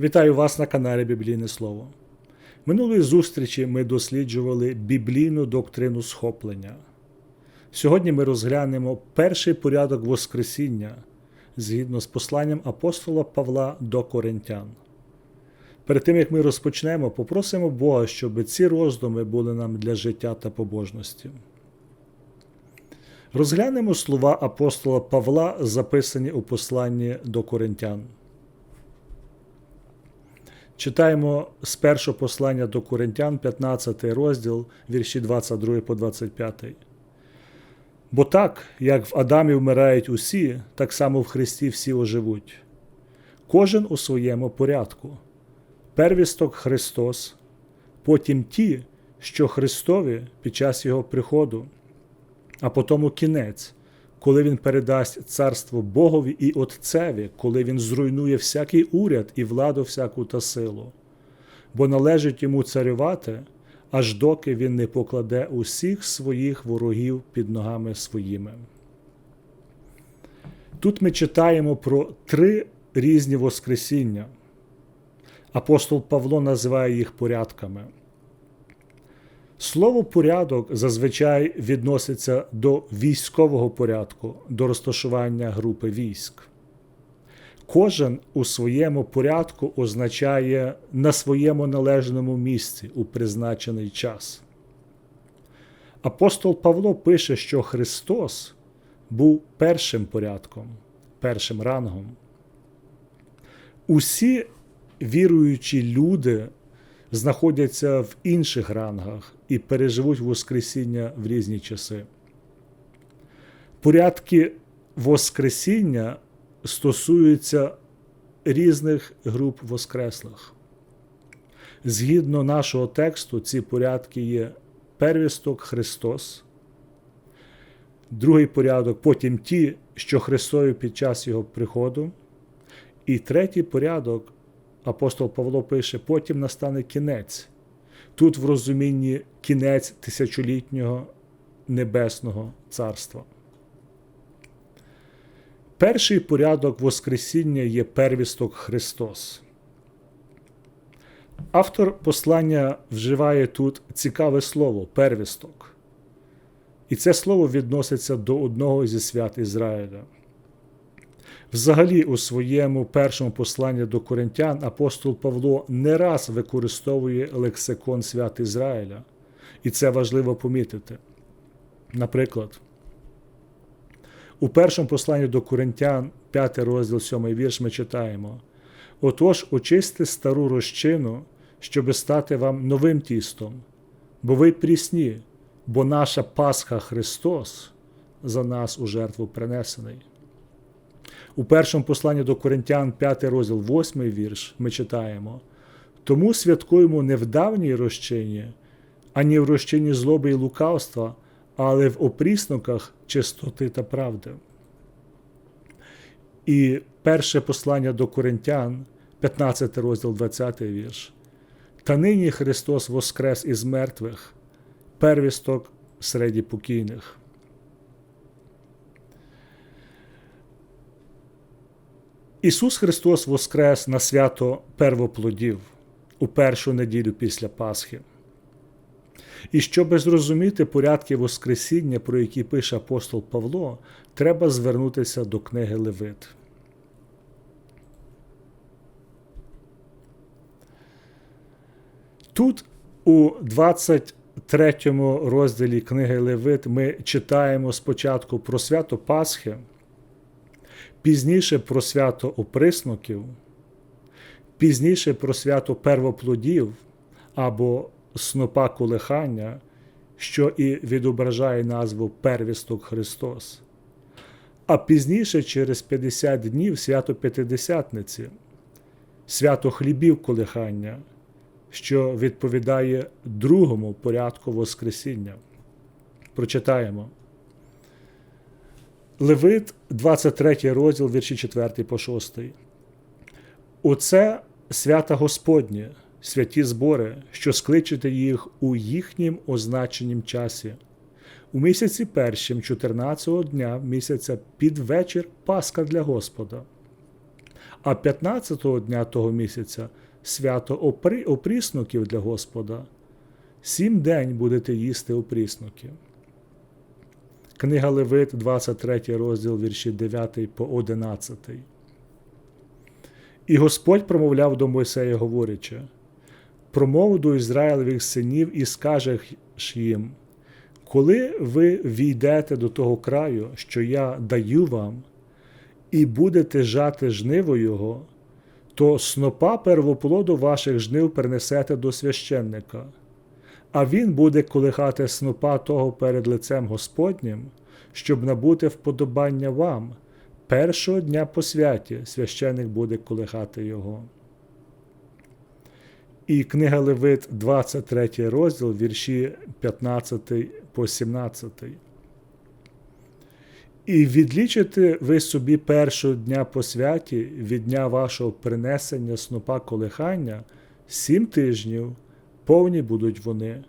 Вітаю вас на каналі Біблійне Слово. Минулої зустрічі ми досліджували біблійну доктрину схоплення. Сьогодні ми розглянемо перший порядок Воскресіння згідно з посланням апостола Павла до Коринтян. Перед тим як ми розпочнемо, попросимо Бога, щоб ці роздуми були нам для життя та побожності. Розглянемо слова апостола Павла, записані у посланні до Коринтян. Читаємо з першого послання до Коринтян, 15 розділ, вірші 22 по 25. Бо так, як в Адамі вмирають усі, так само в Христі всі оживуть. Кожен у своєму порядку. Первісток Христос, потім ті, що Христові під час Його приходу, а потім кінець, коли Він передасть царство Богові і Отцеві, коли Він зруйнує всякий уряд і владу всяку та силу, бо належить йому царювати, аж доки він не покладе усіх своїх ворогів під ногами своїми. Тут ми читаємо про три різні Воскресіння. Апостол Павло називає їх порядками. Слово порядок зазвичай відноситься до військового порядку, до розташування групи військ. Кожен у своєму порядку означає на своєму належному місці у призначений час. Апостол Павло пише, що Христос був першим порядком, першим рангом. Усі віруючі люди знаходяться в інших рангах і переживуть Воскресіння в різні часи. Порядки Воскресіння стосуються різних груп Воскреслих. Згідно нашого тексту, ці порядки є первісток Христос, другий порядок, потім ті, що Христові під час Його приходу, і третій порядок апостол Павло пише: потім настане кінець. Тут в розумінні кінець тисячолітнього Небесного Царства. Перший порядок Воскресіння є первісток Христос. Автор послання вживає тут цікаве слово первісток. І це слово відноситься до одного зі свят Ізраїля. Взагалі, у своєму першому посланні до коринтян апостол Павло не раз використовує лексикон свят Ізраїля, і це важливо помітити. Наприклад, у першому посланні до коринтян, 5 розділ 7 вірш, ми читаємо: Отож, очисти стару розчину, щоби стати вам новим тістом, бо ви прісні, бо наша Пасха Христос за нас у жертву принесений. У першому посланні до Коринтян, 5 розділ, 8 вірш, ми читаємо: Тому святкуємо не в давній розчині, ані в розчині злоби і лукавства, але в опрісноках чистоти та правди. І перше послання до Коринтян, 15 розділ, 20 вірш. Та нині Христос воскрес із мертвих, первісток серед покійних. Ісус Христос воскрес на свято первоплодів у першу неділю після Пасхи. І щоб зрозуміти порядки Воскресіння, про які пише апостол Павло, треба звернутися до книги Левит. Тут у 23 розділі книги Левит ми читаємо спочатку про свято Пасхи, пізніше про свято оприсноків, пізніше про свято первоплодів або снопа колихання, що і відображає назву Первісток Христос. А пізніше, через 50 днів, свято П'ятидесятниці, свято хлібів колихання, що відповідає другому порядку Воскресіння. Прочитаємо. Левит, 23 розділ, вірші 4 по 6. Оце свята Господнє, святі збори, що скличете їх у їхнім означенім часі. У місяці першим, 14-го дня місяця під вечір Пасха для Господа. а 15-го дня того місяця свято опри... опріснуків для Господа. Сім день будете їсти опріснуки. Книга Левит, 23 розділ вірші 9 по 11. І Господь промовляв до Мойсея, говорячи: промов до Ізраїлевих синів і скажеш їм, коли ви війдете до того краю, що я даю вам, і будете жати жниво його, то снопа первоплоду ваших жнив перенесете до священника, а він буде колихати снопа того перед лицем Господнім, щоб набути вподобання вам. Першого дня по святі священик буде колихати його. І книга Левит, 23 розділ, вірші 15 по 17. І відлічите ви собі першого дня по святі від дня вашого принесення снопа колихання сім тижнів, повні будуть вони.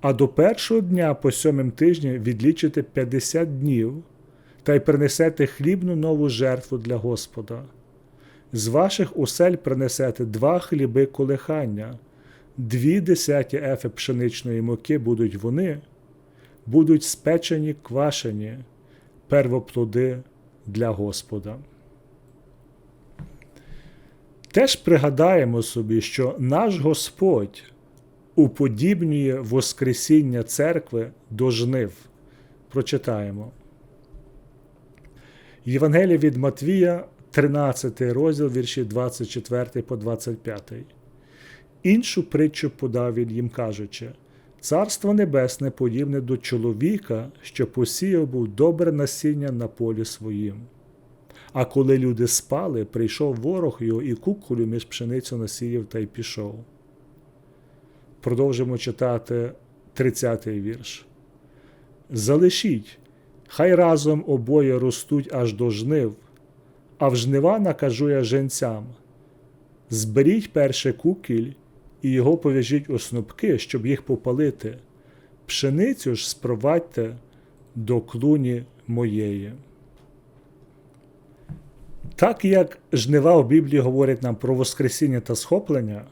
А до першого дня по сьомим тижні відлічите 50 днів та й принесете хлібну нову жертву для Господа. З ваших усель принесете два хліби колихання, дві десяті ефи пшеничної муки будуть вони, будуть спечені квашені, первоплоди для Господа. Теж пригадаємо собі, що наш Господь уподібнює Воскресіння церкви до жнив. Прочитаємо. Євангелія від Матвія, 13 розділ, вірші 24 по 25. Іншу притчу подав він їм, кажучи: Царство Небесне подібне до чоловіка, що посіяв був добре насіння на полі своїм. А коли люди спали, прийшов ворог його і куколю між пшеницю насіяв та й пішов. Продовжимо читати 30-й вірш. Залишіть, хай разом обоє ростуть аж до жнив, а в жнива накажу я женцям. Зберіть перше кукіль і його пов'яжіть у снопки, щоб їх попалити. Пшеницю ж спровадьте до клуні моєї. Так як жнива в Біблії говорять нам про Воскресіння та схоплення,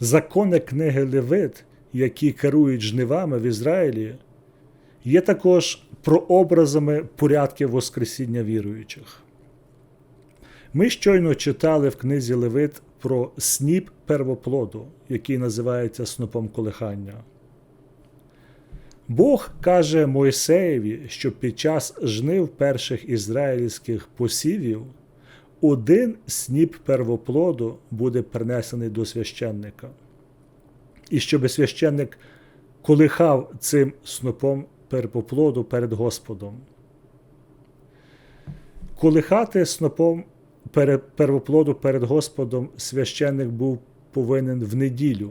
закони книги Левит, які керують жнивами в Ізраїлі, є також прообразами порядків Воскресіння віруючих. Ми щойно читали в книзі Левит про сніп первоплоду, який називається снопом колихання. Бог каже Мойсеєві, що під час жнив перших ізраїльських посівів один сніп первоплоду буде принесений до священника. І щоб священник колихав цим снопом первоплоду перед Господом. Колихати снопом первоплоду перед Господом священник був повинен в неділю.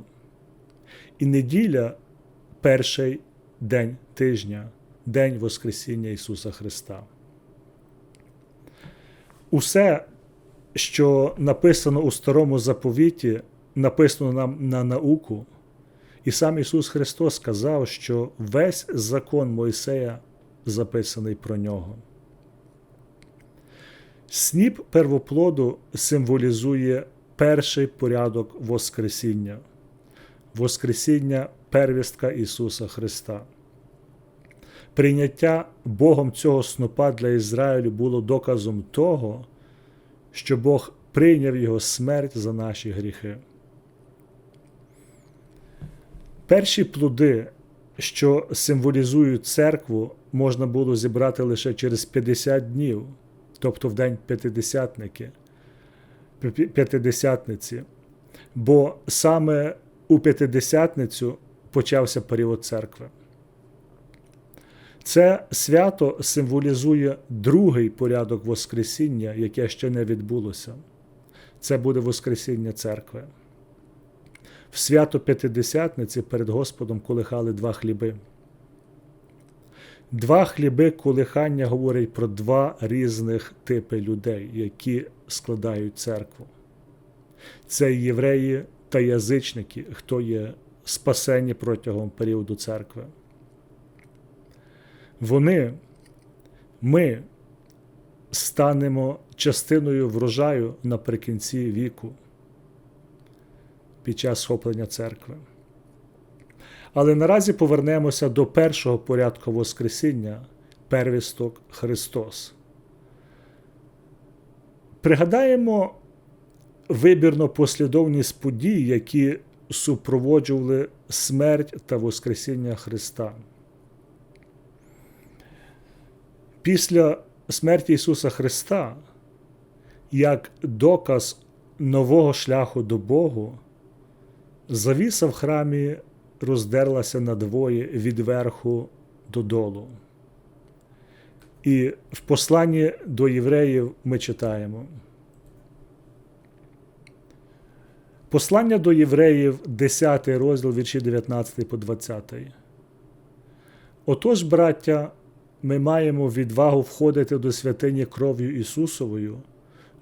І неділя перший день тижня, День Воскресіння Ісуса Христа. Усе, що написано у Старому заповіті, написано нам на науку. І сам Ісус Христос сказав, що весь закон Мойсея записаний про нього. Сніп первоплоду символізує перший порядок Воскресіння, Воскресіння первістка Ісуса Христа. Прийняття Богом цього снопа для Ізраїлю було доказом того, що Бог прийняв його смерть за наші гріхи. Перші плоди, що символізують церкву, можна було зібрати лише через 50 днів тобто в день п'ятидесятники, п'ятидесятниці. Бо саме у п'ятидесятницю почався період церкви. Це свято символізує другий порядок Воскресіння, яке ще не відбулося. Це буде Воскресіння церкви. В свято П'ятидесятниці перед Господом колихали два хліби. Два хліби колихання говорять про два різних типи людей, які складають церкву. Це євреї та язичники, хто є спасені протягом періоду церкви. Вони, ми станемо частиною врожаю наприкінці віку під час схоплення церкви. Але наразі повернемося до першого порядку Воскресіння первісток Христос. Пригадаємо вибірно послідовність подій, які супроводжували смерть та Воскресіння Христа. Після смерті Ісуса Христа, як доказ нового шляху до Богу, завіса в храмі роздерлася надвоє від верху додолу. І в посланні до євреїв ми читаємо. Послання до євреїв, 10 розділ вірші 19 по 20. Отож, браття, ми маємо відвагу входити до святині кров'ю Ісусовою,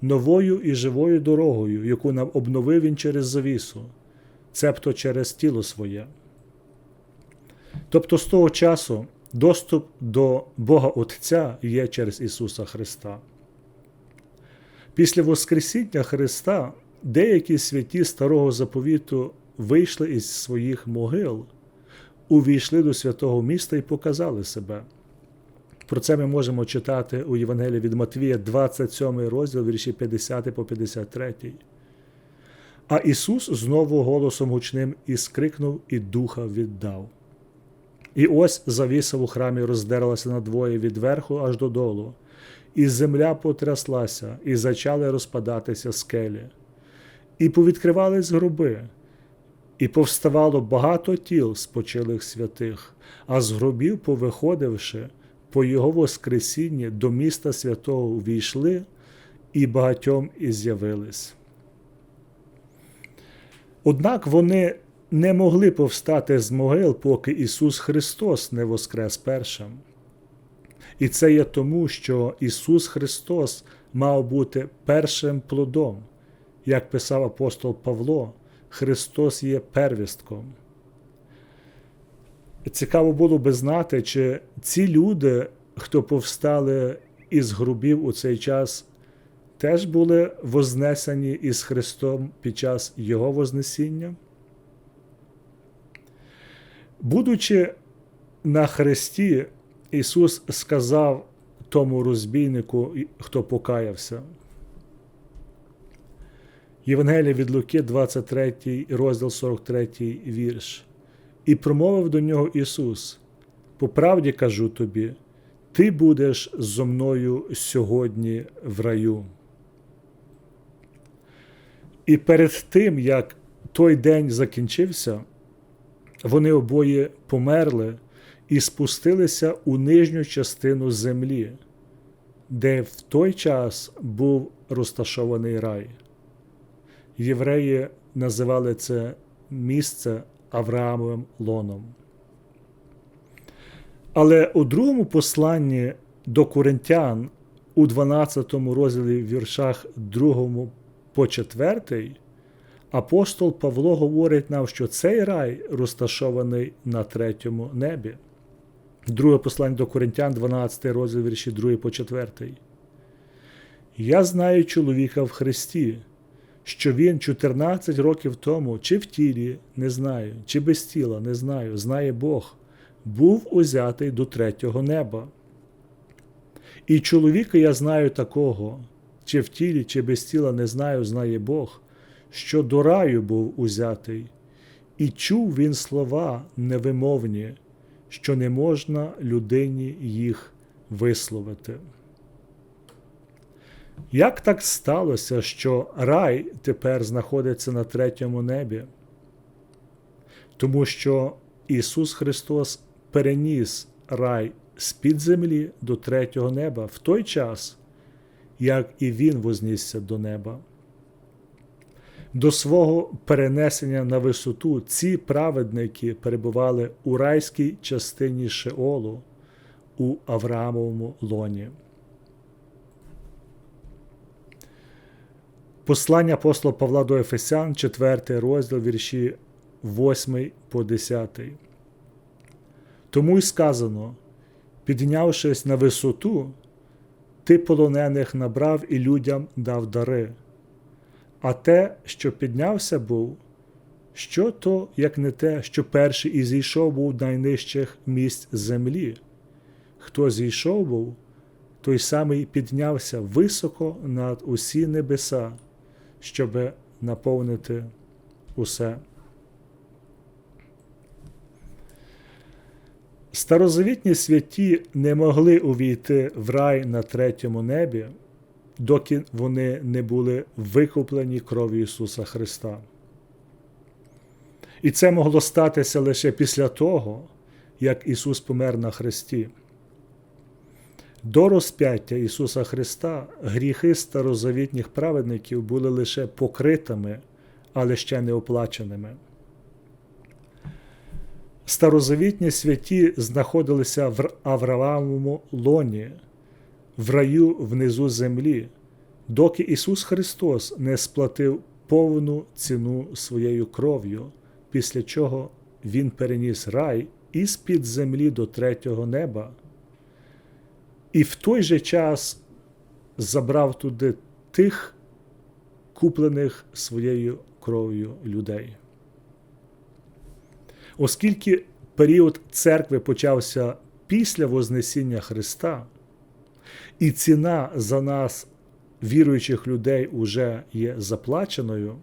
новою і живою дорогою, яку нам обновив Він через завісу, цебто через тіло своє. Тобто з того часу доступ до Бога Отця є через Ісуса Христа. Після Воскресіння Христа деякі святі Старого Заповіту вийшли із своїх могил, увійшли до святого міста і показали себе. Про це ми можемо читати у Євангелії від Матвія, 27 розділ, вірші 50 по 53. А Ісус знову голосом гучним і скрикнув, і духа віддав. І ось завіса у храмі роздерлася надвоє від верху аж додолу, і земля потряслася, і зачали розпадатися скелі, і повідкривались гроби, і повставало багато тіл спочилих святих, а з гробів, повиходивши, по його Воскресінні до міста святого увійшли і багатьом і з'явились. Однак вони не могли повстати з могил, поки Ісус Христос не воскрес першим. І це є тому, що Ісус Христос мав бути першим плодом, як писав апостол Павло, Христос є первістком. Цікаво було би знати, чи ці люди, хто повстали із грубів у цей час, теж були вознесені із Христом під час Його Вознесіння. Будучи на хресті, Ісус сказав тому розбійнику, хто покаявся. Євангелія від Луки, 23 розділ 43 вірш. І промовив до нього Ісус: По правді кажу тобі, ти будеш зо мною сьогодні в раю. І перед тим, як той день закінчився, вони обоє померли і спустилися у нижню частину землі, де в той час був розташований рай. Євреї називали це місце Авраамовим лоном. Але у другому посланні до Коринтян у 12 розділі віршах 2 по 4 апостол Павло говорить нам, що цей рай розташований на третьому небі. Друге послання до Коринтян, 12 розділ вірші 2 по 4. Я знаю чоловіка в Христі, що він 14 років тому, чи в тілі, не знаю, чи без тіла, не знаю, знає Бог, був узятий до третього неба. І чоловіка я знаю такого, чи в тілі, чи без тіла не знаю, знає Бог, що до раю був узятий, і чув він слова невимовні, що не можна людині їх висловити. Як так сталося, що рай тепер знаходиться на третьому небі? Тому що Ісус Христос переніс рай з-під землі до третього неба в той час, як і Він вознісся до неба. До свого перенесення на висоту ці праведники перебували у райській частині Шеолу у Авраамовому лоні. Послання апостола Павла до Ефесян, 4 розділ вірші 8 по 10. Тому й сказано, піднявшись на висоту, ти полонених набрав і людям дав дари. А те, що піднявся був, що то, як не те, що перший і зійшов був найнижчих місць землі. Хто зійшов був, той самий піднявся високо над усі небеса, щоби наповнити усе. Старозавітні святі не могли увійти в рай на третьому небі, доки вони не були викуплені кров'ю Ісуса Христа. І це могло статися лише після того, як Ісус помер на Христі. До розп'яття Ісуса Христа гріхи старозавітніх праведників були лише покритими, але ще не оплаченими. Старозавітні святі знаходилися в Авраамовому лоні, в раю внизу землі, доки Ісус Христос не сплатив повну ціну своєю кров'ю, після чого Він переніс рай із під землі до третього неба. І в той же час забрав туди тих, куплених своєю кров'ю людей. Оскільки період церкви почався після Вознесіння Христа, і ціна за нас, віруючих людей, уже є заплаченою,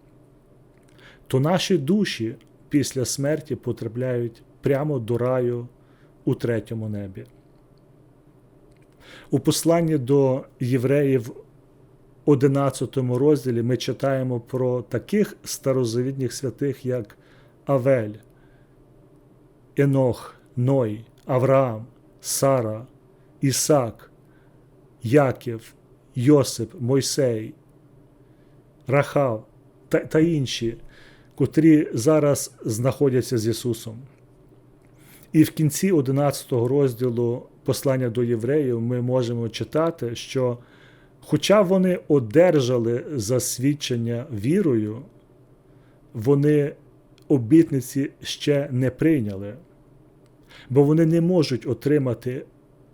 то наші душі після смерті потрапляють прямо до раю у третьому небі. У посланні до євреїв 11 розділі ми читаємо про таких старозавідніх святих, як Авель, Енох, Ной, Авраам, Сара, Ісак, Яків, Йосип, Мойсей, Рахав та, та інші, котрі зараз знаходяться з Ісусом. І в кінці 11 розділу послання до євреїв ми можемо читати, що, хоча вони одержали засвідчення вірою, вони обітниці ще не прийняли, бо вони не можуть отримати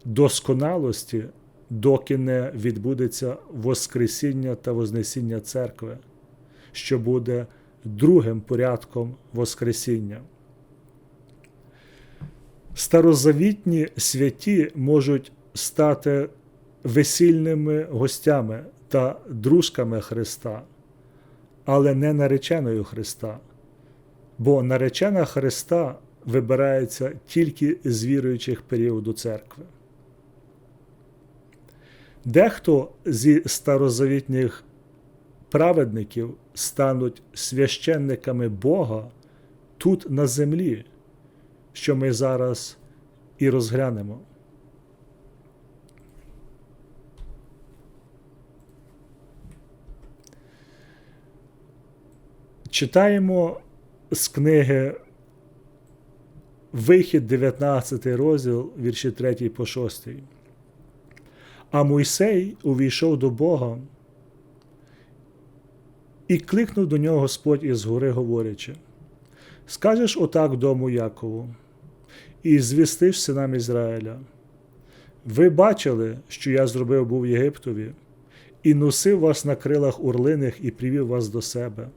досконалості, доки не відбудеться Воскресіння та Вознесіння церкви, що буде другим порядком Воскресіння. Старозавітні святі можуть стати весільними гостями та дружками Христа, але не нареченою Христа, бо наречена Христа вибирається тільки з віруючих періоду церкви. Дехто зі старозавітніх праведників стануть священниками Бога тут на землі що ми зараз і розглянемо. Читаємо з книги Вихід 19 розділ, вірші 3 по 6. А Мойсей увійшов до Бога і кликнув до нього Господь із гори, говорячи: Скажеш отак дому Якову, і звістиш синам Ізраїля. Ви бачили, що я зробив був Єгиптові, і носив вас на крилах урлиних і привів вас до себе.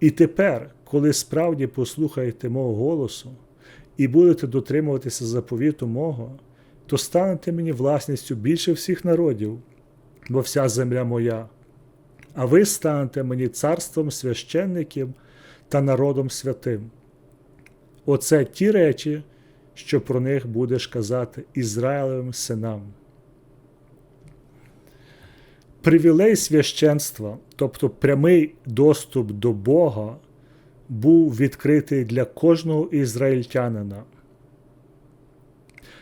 І тепер, коли справді послухаєте мого голосу і будете дотримуватися заповіту мого, то станете мені власністю більше всіх народів, бо вся земля моя, а ви станете мені царством священників та народом святим. Оце ті речі, що про них будеш казати Ізраїлевим синам. Привілей священства, тобто прямий доступ до Бога, був відкритий для кожного ізраїльтянина,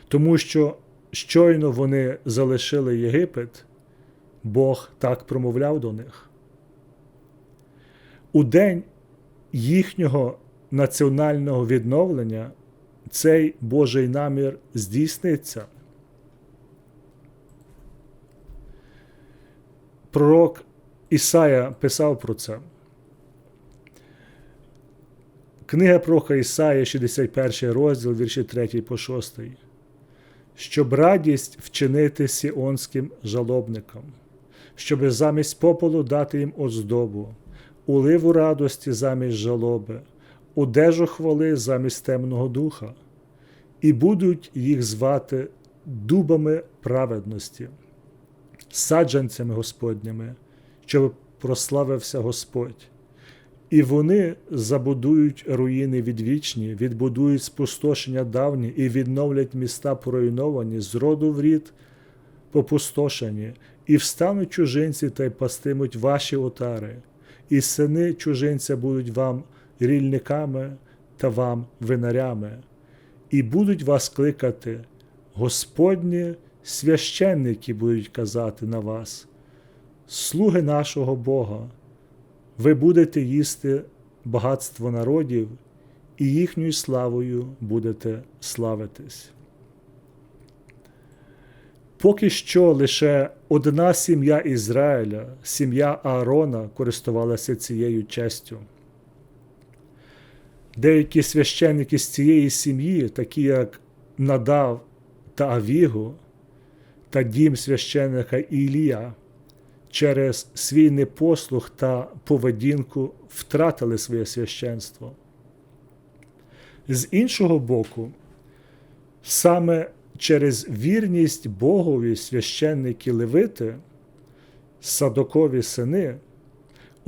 тому що щойно вони залишили Єгипет, Бог так промовляв до них. У день їхнього національного відновлення цей Божий намір здійсниться. Пророк Ісая писав про це. Книга пророка Ісая, 61 розділ, вірші 3 по 6. щоб радість вчинити сіонським жалобникам, щоб замість попелу дати їм оздобу, уливу радості замість жалоби, одежу хвали замість темного духа, і будуть їх звати дубами праведності, саджанцями Господніми, щоб прославився Господь. І вони забудують руїни відвічні, відбудують спустошення давні і відновлять міста поруйновані, з роду в рід попустошені, і встануть чужинці та й пастимуть ваші отари, і сини чужинця будуть вам рільниками та вам винарями, і будуть вас кликати, Господні священники будуть казати на вас, слуги нашого Бога ви будете їсти багатство народів, і їхньою славою будете славитись. Поки що лише одна сім'я Ізраїля, сім'я Аарона, користувалася цією честю. Деякі священники з цієї сім'ї, такі як Надав та Авігу, та дім священника Ілія, через свій непослух та поведінку втратили своє священство. З іншого боку, саме через вірність Богові священники Левити, садокові сини,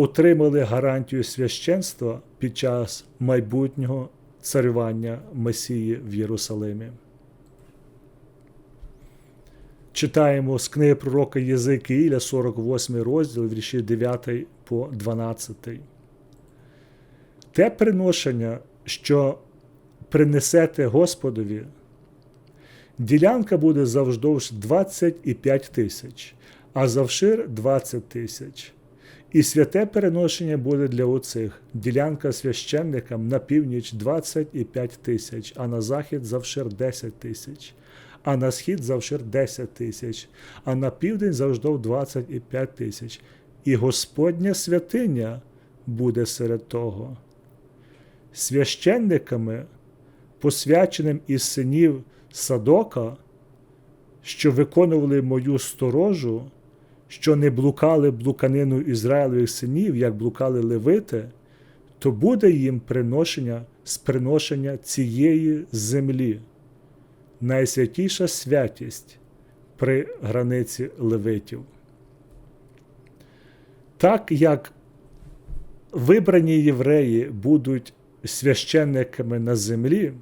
отримали гарантію священства під час майбутнього царювання Месії в Єрусалимі. Читаємо з книги пророка Єзикиїля, 48 розділ, вірші 9 по 12. Те приношення, що принесете Господові, ділянка буде завждовж 25 тисяч, а завшир 20 тисяч. І святе переношення буде для оцих ділянка священникам на північ 25 тисяч, а на захід завшир 10 тисяч а на схід завшир 10 тисяч, а на південь завжди 25 тисяч. І Господня святиня буде серед того. Священниками, посвяченим із синів Садока, що виконували мою сторожу, що не блукали блуканину Ізраїлевих синів, як блукали левити, то буде їм приношення з приношення цієї землі найсвятіша святість при границі левитів. Так як вибрані євреї будуть священниками на землі,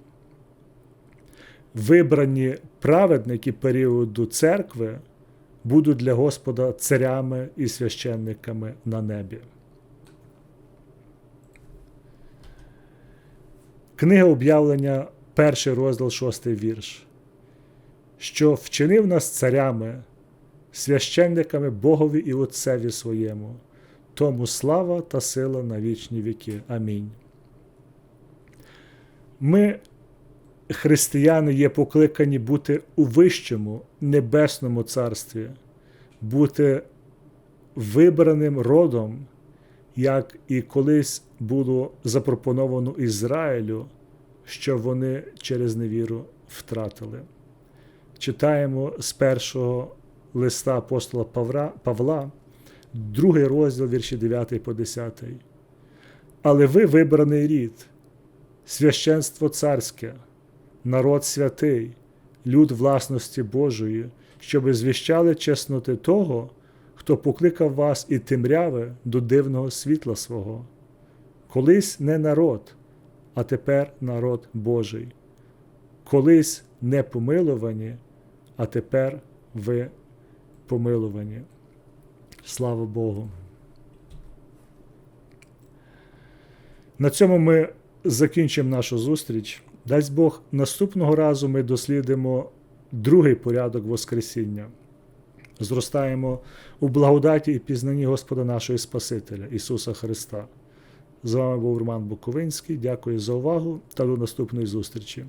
вибрані праведники періоду церкви будуть для Господа царями і священниками на небі. Книга об'явлення, перший розділ, шостий вірш що вчинив нас царями, священниками Богові і Отцеві своєму, тому слава та сила на вічні віки. Амінь. Ми, християни, є покликані бути у вищому небесному царстві, бути вибраним родом, як і колись було запропоновано Ізраїлю, що вони через невіру втратили читаємо з першого листа апостола Павла, Павла, другий розділ вірші 9 по 10. Але ви вибраний рід, священство царське, народ святий, люд власності Божої, щоби звіщали чесноти того, хто покликав вас і темряви до дивного світла свого. Колись не народ, а тепер народ Божий. Колись не помилувані, а тепер ви помилувані. Слава Богу. На цьому ми закінчимо нашу зустріч. Дасть Бог, наступного разу ми дослідимо другий порядок Воскресіння. Зростаємо у благодаті і пізнанні Господа нашого Спасителя Ісуса Христа. З вами був Роман Буковинський. Дякую за увагу та до наступної зустрічі.